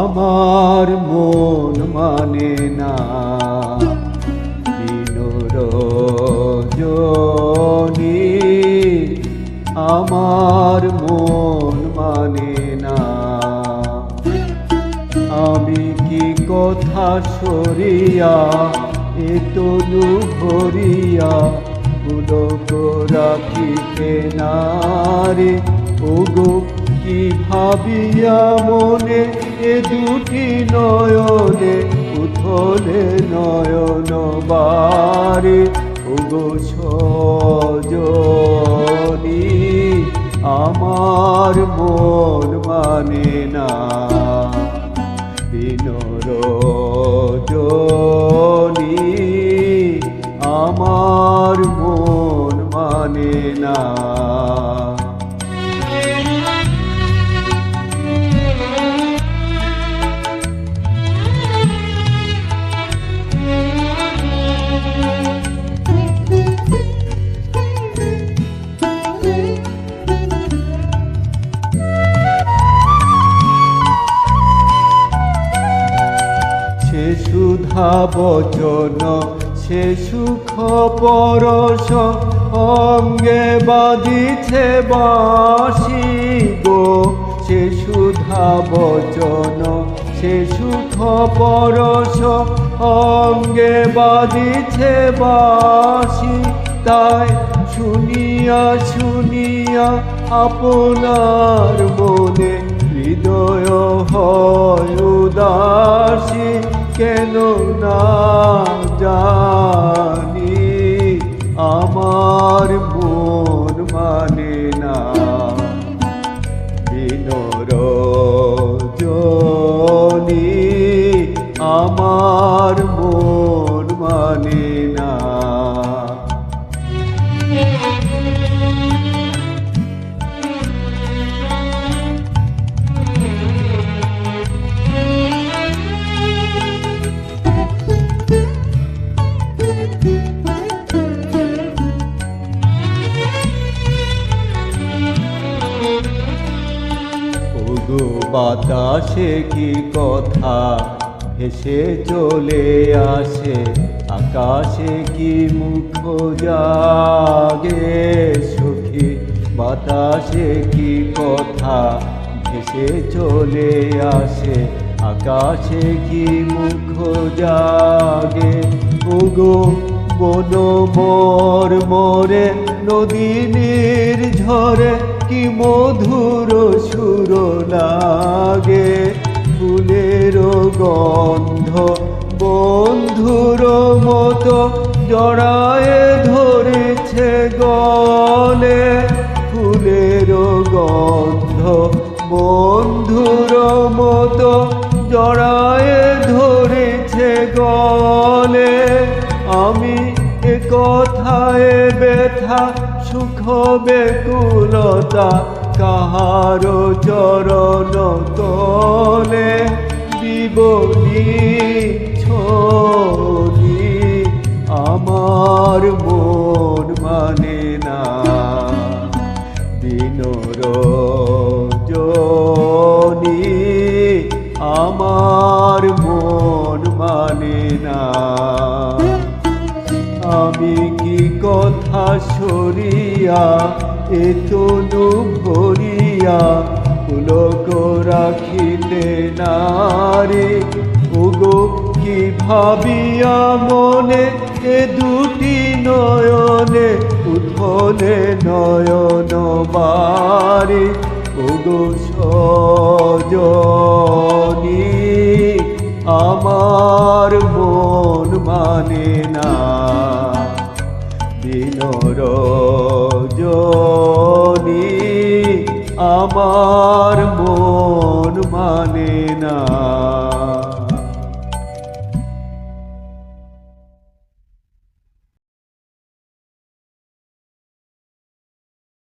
আমার মন মানে না। বিনোরজনী আমার মন মানে না। আমি কি কথা সরিয়া এতনু ভরিয়া পুলক রাখিতে না রে? ওগো, কি ভাবিয়া মনে দুটি নয়নে উথলে নয়ন বারে ওগো সজনী, আমার মন মানে না। বিনরজনী আমার মন মানে না। সুধা বচন, সে সুখ পরশ অঙ্গে বাঁধিছে বাসি গো। সে সুধা বচন, সে সুখ পরশ অঙ্গে বাঁধিছে বাসি তাই শুনিয়া শুনিয়া আপনার মনে হৃদয় হয় উদাসী কেন না বাতাসে কি কথা? ভেসে চলে আসে, আকাশে কি মুখ জাগে? সুখী বাতাসে কি কথা? ভেসে চলে আসে, আকাশে কি মুখ জাগে? ওগো বন মোর মোরে নদীনীর ঝরে কি মধুর সুর লাগে? ফুলের গন্ধ বন্ধুর মতো জড়ায় ধরেছে গলে। ফুলের গন্ধ বন্ধুর মতো জড়ায় কথায় ব্যথা সুখ বেকুলতা কাহার চরণ তলে বিবনি কথা সরিয়া, এ তনু ভরিয়া পুলক রাখিতে নারে ওগো, কি ভাবিয়া মনে এ দুটি নয়নে উথলে নয়ন বারে। ওগো, সজনী, আমার মন মানে না। বিনরজনী আমার মন মানে না।